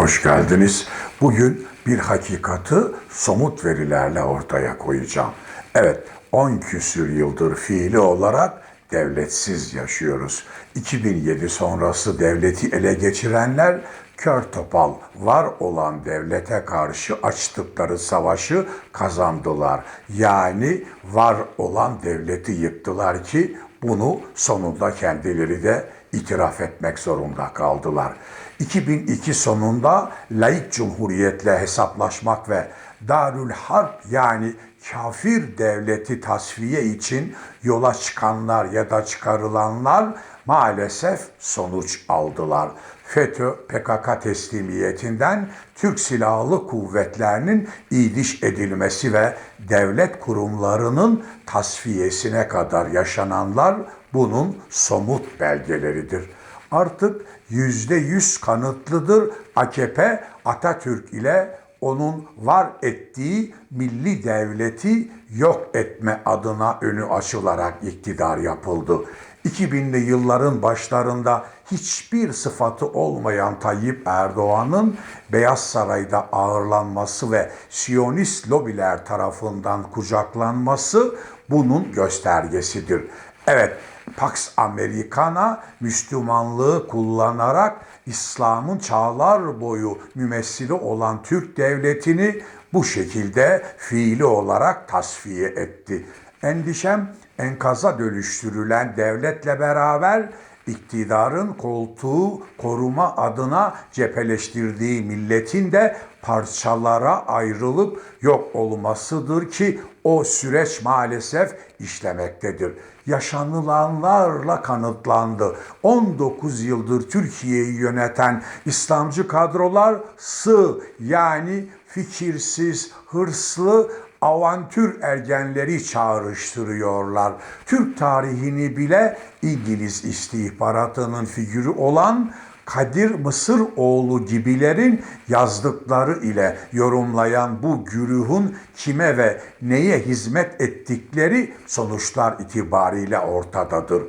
Hoş geldiniz. Bugün bir hakikati somut verilerle ortaya koyacağım. Evet, 10 küsür yıldır fiili olarak devletsiz yaşıyoruz. 2007 sonrası devleti ele geçirenler kör topal var olan devlete karşı açtıkları savaşı kazandılar. Yani var olan devleti yıktılar ki bunu sonunda kendileri de itiraf etmek zorunda kaldılar. 2002 sonunda laik cumhuriyetle hesaplaşmak ve Darül Harp yani kafir devleti tasfiye için yola çıkanlar ya da çıkarılanlar maalesef sonuç aldılar. FETÖ PKK teslimiyetinden Türk Silahlı Kuvvetlerinin idiş edilmesi ve devlet kurumlarının tasfiyesine kadar yaşananlar bunun somut belgeleridir. Artık yüzde yüz kanıtlıdır AKP Atatürk ile onun var ettiği milli devleti yok etme adına önü açılarak iktidar yapıldı. 2000'li yılların başlarında hiçbir sıfatı olmayan Tayyip Erdoğan'ın Beyaz Saray'da ağırlanması ve Siyonist lobiler tarafından kucaklanması bunun göstergesidir. Evet, Pax Americana Müslümanlığı kullanarak İslam'ın çağlar boyu mümessili olan Türk devletini bu şekilde fiili olarak tasfiye etti. Endişem enkaza dönüştürülen devletle beraber iktidarın koltuğu koruma adına cepheleştirdiği milletin de parçalara ayrılıp yok olmasıdır ki o süreç maalesef işlemektedir. Yaşanılanlarla kanıtlandı. 19 yıldır Türkiye'yi yöneten İslamcı kadrolar sığ yani fikirsiz, hırslı, avantür ergenleri çağrıştırıyorlar. Türk tarihini bile İngiliz istihbaratının figürü olan Kadir Mısıroğlu gibilerin yazdıkları ile yorumlayan bu güruhun kime ve neye hizmet ettikleri sonuçlar itibariyle ortadadır.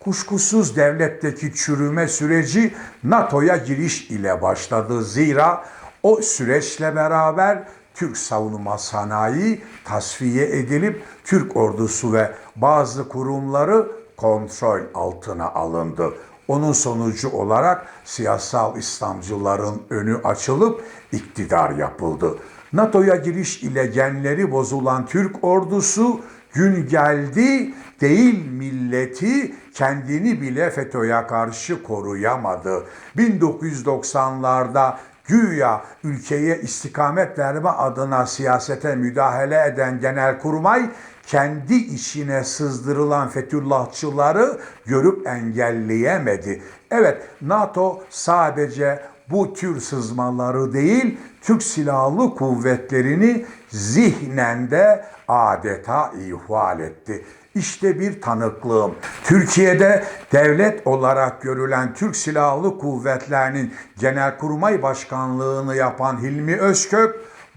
Kuşkusuz devletteki çürüme süreci NATO'ya giriş ile başladı. Zira o süreçle beraber Türk savunma sanayi tasfiye edilip Türk ordusu ve bazı kurumları kontrol altına alındı. Onun sonucu olarak siyasal İslamcıların önü açılıp iktidar yapıldı. NATO'ya giriş ile genleri bozulan Türk ordusu gün geldi değil milleti kendini bile FETÖ'ye karşı koruyamadı. 1990'larda güya ülkeye istikamet verme adına siyasete müdahale eden Genelkurmay kendi işine sızdırılan Fethullahçıları görüp engelleyemedi. Evet NATO sadece bu tür sızmaları değil Türk Silahlı Kuvvetlerini zihnen de adeta ihval etti. İşte bir tanıklığım. Türkiye'de devlet olarak görülen Türk Silahlı Kuvvetleri'nin Genelkurmay Başkanlığını yapan Hilmi Özkök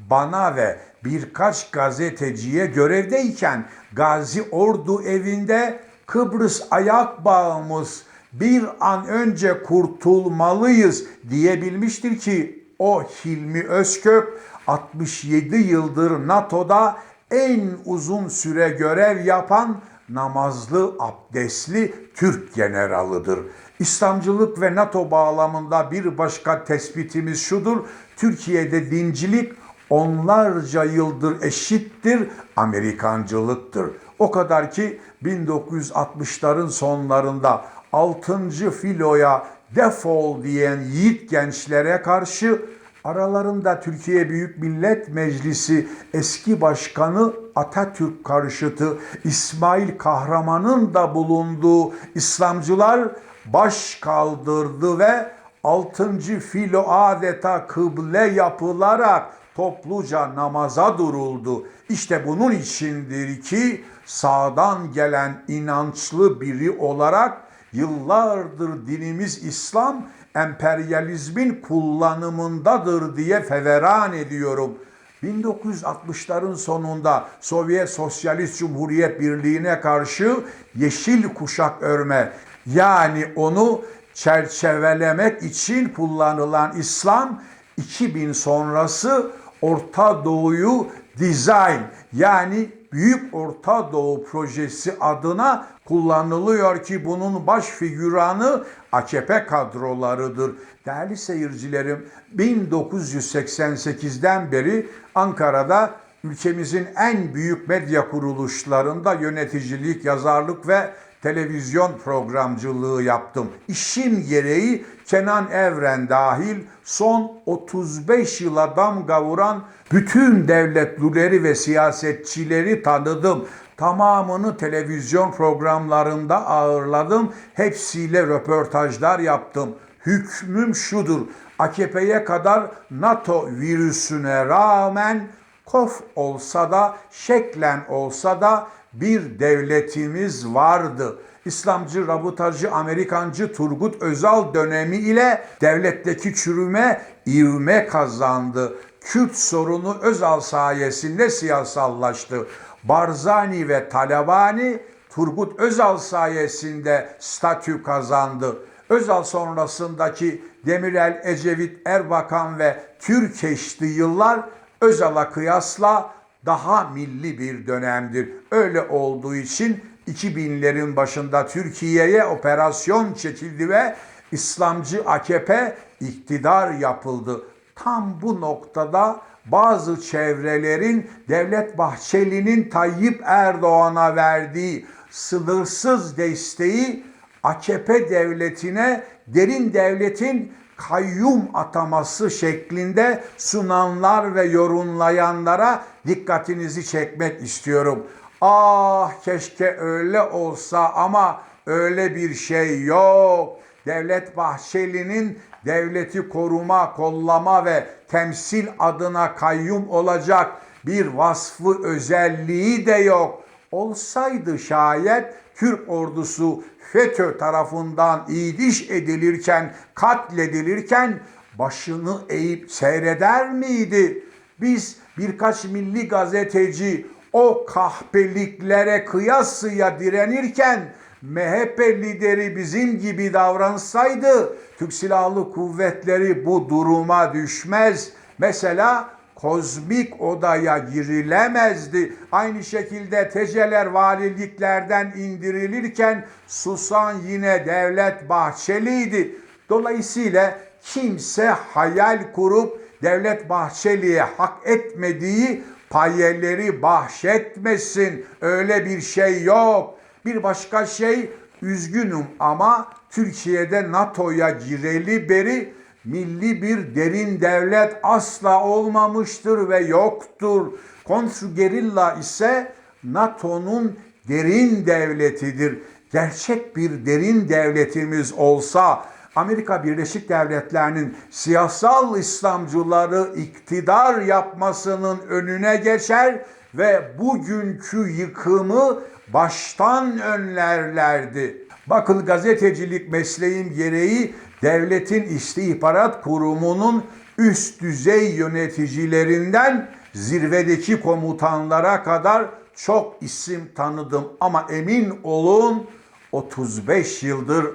bana ve birkaç gazeteciye görevdeyken Gazi Ordu evinde Kıbrıs ayak bağımız bir an önce kurtulmalıyız diyebilmiştir ki o Hilmi Özkök 67 yıldır NATO'da en uzun süre görev yapan namazlı, abdestli Türk generalıdır. İslamcılık ve NATO bağlamında bir başka tespitimiz şudur. Türkiye'de dincilik onlarca yıldır eşittir Amerikancılıktır. O kadar ki 1960'ların sonlarında 6. filoya defol diyen yiğit gençlere karşı aralarında Türkiye Büyük Millet Meclisi eski başkanı Atatürk karşıtı İsmail Kahraman'ın da bulunduğu İslamcılar baş kaldırdı ve 6. filo adeta kıble yapılarak topluca namaza duruldu. İşte bunun içindir ki sağdan gelen inançlı biri olarak yıllardır dinimiz İslam emperyalizmin kullanımındadır diye feveran ediyorum. 1960'ların sonunda Sovyet Sosyalist Cumhuriyet Birliği'ne karşı yeşil kuşak örme yani onu çerçevelemek için kullanılan İslam 2000 sonrası Orta Doğu'yu design yani Büyük Orta Doğu Projesi adına kullanılıyor ki bunun baş figüranı AKP kadrolarıdır. Değerli seyircilerim 1988'den beri Ankara'da ülkemizin en büyük medya kuruluşlarında yöneticilik, yazarlık ve televizyon programcılığı yaptım. İşim gereği Kenan Evren dahil son 35 yıla damga vuran bütün devletlileri ve siyasetçileri tanıdım. Tamamını televizyon programlarında ağırladım. Hepsiyle röportajlar yaptım. Hükmüm şudur. AKP'ye kadar NATO virüsüne rağmen kof olsa da şeklen olsa da bir devletimiz vardı. İslamcı, rabıtacı, Amerikancı Turgut Özal dönemi ile devletteki çürüme ivme kazandı. Kürt sorunu Özal sayesinde siyasallaştı. Barzani ve Talabani Turgut Özal sayesinde statü kazandı. Özal sonrasındaki Demirel, Ecevit, Erbakan ve Türkeşli yıllar Özal'a kıyasla daha milli bir dönemdir. Öyle olduğu için 2000'lerin başında Türkiye'ye operasyon çekildi ve İslamcı AKP iktidar yapıldı. Tam bu noktada bazı çevrelerin Devlet Bahçeli'nin Tayyip Erdoğan'a verdiği sınırsız desteği AKP devletine derin devletin kayyum ataması şeklinde sunanlar ve yorumlayanlara dikkatinizi çekmek istiyorum. Ah keşke öyle olsa ama öyle bir şey yok. Devlet Bahçeli'nin devleti koruma, kollama ve temsil adına kayyum olacak bir vasfı özelliği de yok. Olsaydı şayet Türk ordusu FETÖ tarafından idiş edilirken, katledilirken başını eğip seyreder miydi? Biz birkaç milli gazeteci o kahpeliklere kıyasıya direnirken MHP lideri bizim gibi davransaydı Türk Silahlı Kuvvetleri bu duruma düşmez. Mesela kozmik odaya girilemezdi. Aynı şekilde teceler valiliklerden indirilirken susan yine Devlet Bahçeli'ydi. Dolayısıyla kimse hayal kurup Devlet Bahçeli'ye hak etmediği payeleri bahşetmesin. Öyle bir şey yok. Bir başka şey üzgünüm ama Türkiye'de NATO'ya gireli beri milli bir derin devlet asla olmamıştır ve yoktur. Kontrgerilla ise NATO'nun derin devletidir. Gerçek bir derin devletimiz olsa Amerika Birleşik Devletleri'nin siyasal İslamcıları iktidar yapmasının önüne geçer ve bugünkü yıkımı baştan önlerlerdi. Bakın gazetecilik mesleğim gereği devletin istihbarat kurumunun üst düzey yöneticilerinden zirvedeki komutanlara kadar çok isim tanıdım ama emin olun 35 yıldır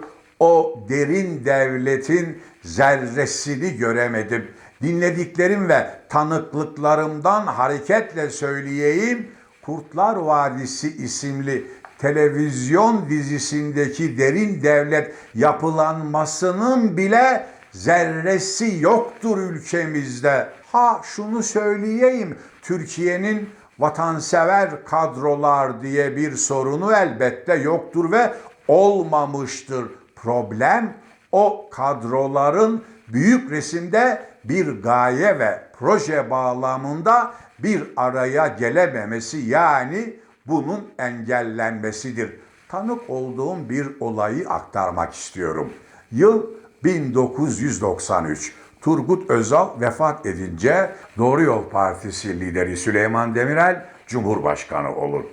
o derin devletin zerresini göremedim. Dinlediklerim ve tanıklıklarımdan hareketle söyleyeyim. Kurtlar Vadisi isimli televizyon dizisindeki derin devlet yapılanmasının bile zerresi yoktur ülkemizde. Ha şunu söyleyeyim. Türkiye'nin vatansever kadrolar diye bir sorunu elbette yoktur ve olmamıştır. Problem o kadroların büyük resimde bir gaye ve proje bağlamında bir araya gelememesi yani bunun engellenmesidir. Tanık olduğum bir olayı aktarmak istiyorum. Yıl 1993. Turgut Özal vefat edince Doğru Yol Partisi lideri Süleyman Demirel Cumhurbaşkanı olur.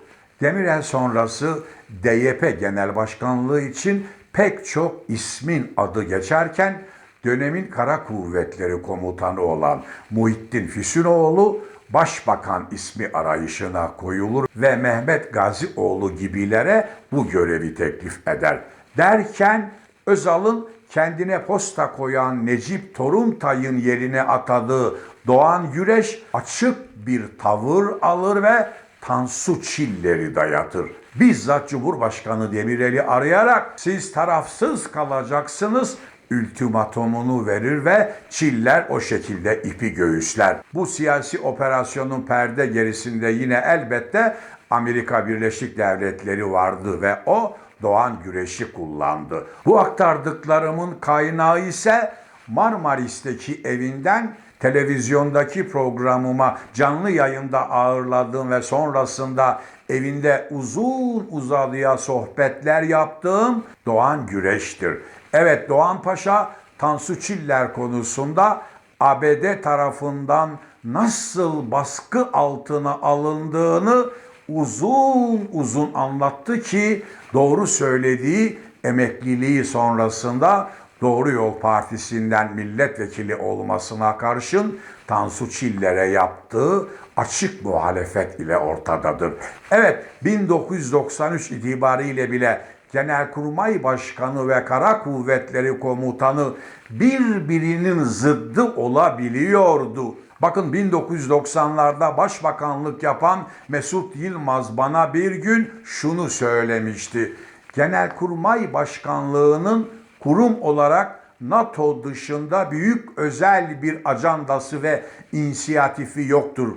Demirel sonrası DYP Genel Başkanlığı için pek çok ismin adı geçerken dönemin Kara Kuvvetleri Komutanı olan Muhittin Füsunoğlu başbakan ismi arayışına koyulur ve Mehmet Gazioğlu gibilere bu görevi teklif eder. Derken Özal'ın kendine posta koyan Necip Toruntay'ın yerine atadığı Doğan Güreş açık bir tavır alır ve Tansu Çiller'i dayatır. Bizzat Cumhurbaşkanı Demirel'i arayarak siz tarafsız kalacaksınız ultimatomunu verir ve Çiller o şekilde ipi göğüsler. Bu siyasi operasyonun perde gerisinde yine elbette Amerika Birleşik Devletleri vardı ve o Doğan Güreş'i kullandı. Bu aktardıklarımın kaynağı ise Marmaris'teki evinden televizyondaki programıma canlı yayında ağırladığım ve sonrasında evinde uzun uzadıya sohbetler yaptığım Doğan Güreş'tir. Evet Doğan Paşa Tansu Çiller konusunda ABD tarafından nasıl baskı altına alındığını uzun uzun anlattı ki doğru söylediği emekliliği sonrasında Doğru Yol Partisi'nden milletvekili olmasına karşın Tansu Çiller'e yaptığı açık muhalefet ile ortadadır. Evet 1993 itibariyle bile Genelkurmay Başkanı ve Kara Kuvvetleri Komutanı birbirinin zıddı olabiliyordu. Bakın 1990'larda başbakanlık yapan Mesut Yılmaz bana bir gün şunu söylemişti. Genelkurmay Başkanlığı'nın kurum olarak NATO dışında büyük özel bir ajandası ve inisiyatifi yoktur.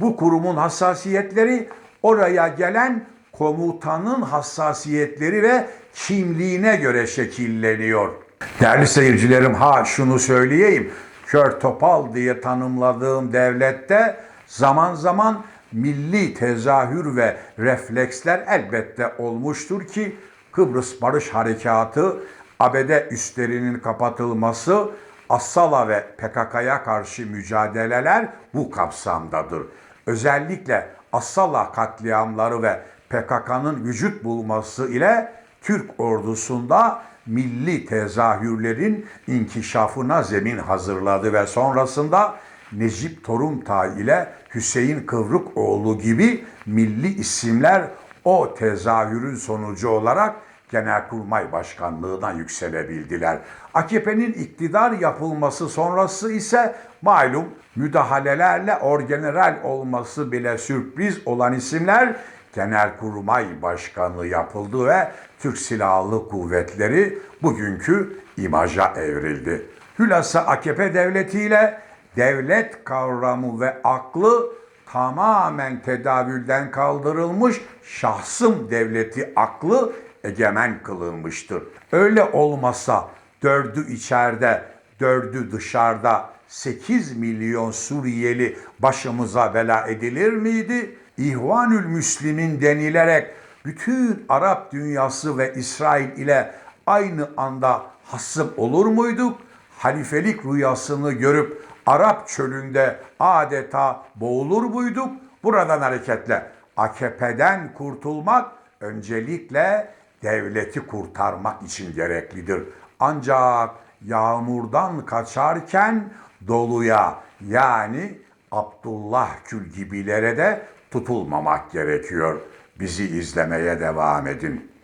Bu kurumun hassasiyetleri oraya gelen komutanın hassasiyetleri ve kimliğine göre şekilleniyor. Değerli seyircilerim ha şunu söyleyeyim. Kör topal diye tanımladığım devlette zaman zaman milli tezahür ve refleksler elbette olmuştur ki Kıbrıs Barış Harekatı, ABD üslerinin kapatılması, Assala ve PKK'ya karşı mücadeleler bu kapsamdadır. Özellikle Assala katliamları ve PKK'nın vücut bulması ile Türk ordusunda milli tezahürlerin inkişafına zemin hazırladı ve sonrasında Necip Toruntay ile Hüseyin Kıvrıkoğlu gibi milli isimler o tezahürün sonucu olarak Genelkurmay Başkanlığına yükselebildiler. AKP'nin iktidar yapılması sonrası ise malum müdahalelerle orgeneral olması bile sürpriz olan isimler Genelkurmay Başkanlığı yapıldı ve Türk Silahlı Kuvvetleri bugünkü imaja evrildi. Hülasa AKP devletiyle devlet kavramı ve aklı tamamen tedavülden kaldırılmış şahsım devleti aklı egemen kılınmıştır. Öyle olmasa dördü içeride, dördü dışarıda 8 milyon Suriyeli başımıza bela edilir miydi? İhvanül Müslimin denilerek bütün Arap dünyası ve İsrail ile aynı anda hasım olur muyduk? Halifelik rüyasını görüp Arap çölünde adeta boğulur muyduk? Buradan hareketle AKP'den kurtulmak öncelikle devleti kurtarmak için gereklidir. Ancak yağmurdan kaçarken doluya yani Abdullah Kül gibilere de tutulmamak gerekiyor. Bizi izlemeye devam edin.